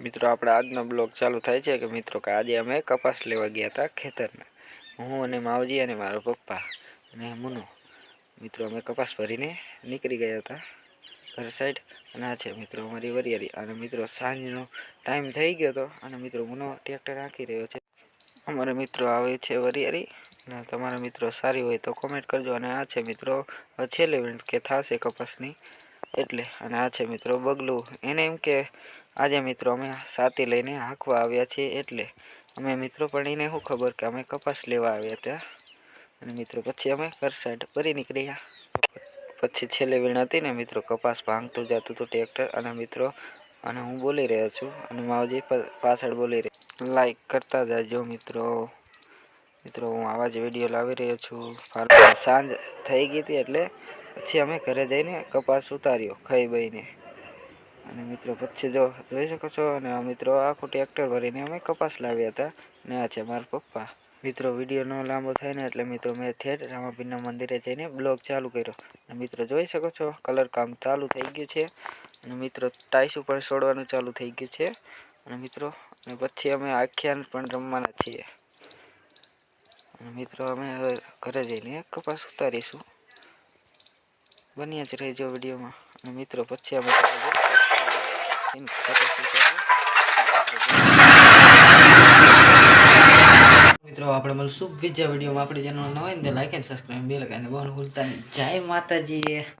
મિત્રો, આપણે આજનો બ્લોગ ચાલુ થાય છે કે મિત્રો કે આજે અમે કપાસ લેવા ગયા હતા ખેતરમાં. હું અને માવજી અને મારો પપ્પા અને મુનો. મિત્રો, અમે કપાસ ભરીને નીકળી ગયા હતા ઘર સાઈડ. અને આ છે મિત્રો અમારી વરિયારી અને મિત્રો, સાંજનો ટાઈમ થઈ ગયો હતો અને મિત્રો મુનો ટ્રેક્ટર રાખી રહ્યો છે. અમારા મિત્રો આવે છે વરિયારી અને તમારા મિત્રો સારી હોય તો કોમેન્ટ કરજો. અને આ છે મિત્રો, છેલ્લે કે થશે કપાસની. એટલે, અને આ છે મિત્રો બગલું. એને એમ કે આજે મિત્રો અમે સાથી લઈને હાંકવા આવ્યા છીએ એટલે અમે મિત્રો પણ એને શું ખબર કે અમે કપાસ લેવા આવ્યા હતા. અને મિત્રો પછી અમે ઘર સાઈડ ફરી નીકળ્યા. પછી છેલ્લે વીણ હતી ને મિત્રો કપાસ ભાંગતું જતું હતું ટ્રેક્ટર અને મિત્રો અને હું બોલી રહ્યો છું અને માવજી પાછળ બોલી રહ્યો લાઈક કરતા જાજો મિત્રો. મિત્રો હું આવા જ વીડિયો લાવી રહ્યો છું. સાંજ થઈ ગઈ હતી એટલે પછી અમે ઘરે જઈને કપાસ ઉતાર્યો, ખાઈ બહીને અને મિત્રો પછી જો જોઈ શકો છો, અને આ મિત્રો આખું ટ્રેક્ટર ભરીને અમે કપાસ લાવ્યા હતા અને આ છે મારા પપ્પા. મિત્રો વીડિયો ન લાંબો થાય ને એટલે મિત્રો મેં થેટ રામાપીરના મંદિરે જઈને બ્લોગ ચાલુ કર્યો. અને મિત્રો જોઈ શકો છો કલર કામ ચાલુ થઈ ગયું છે, અને મિત્રો ટાઈસ ઉપર છોડવાનું ચાલુ થઈ ગયું છે. અને મિત્રો, અને પછી અમે આખ્યાન પણ રમવાના છીએ. અને મિત્રો અમે હવે ઘરે જઈને કપાસ ઉતારીશું. બન્યા જ રહેજો વિડીયોમાં અને મિત્રો પછી અમે ઉતારીએ. મિત્રો, આપણે મળશું બીજા વિડીયોમાં. આપણી ચેનલ નવા લાઈક એન્ડ સબસ્ક્રાઈબ બે લગાવીને બહુ ભૂલતા જય માતાજી.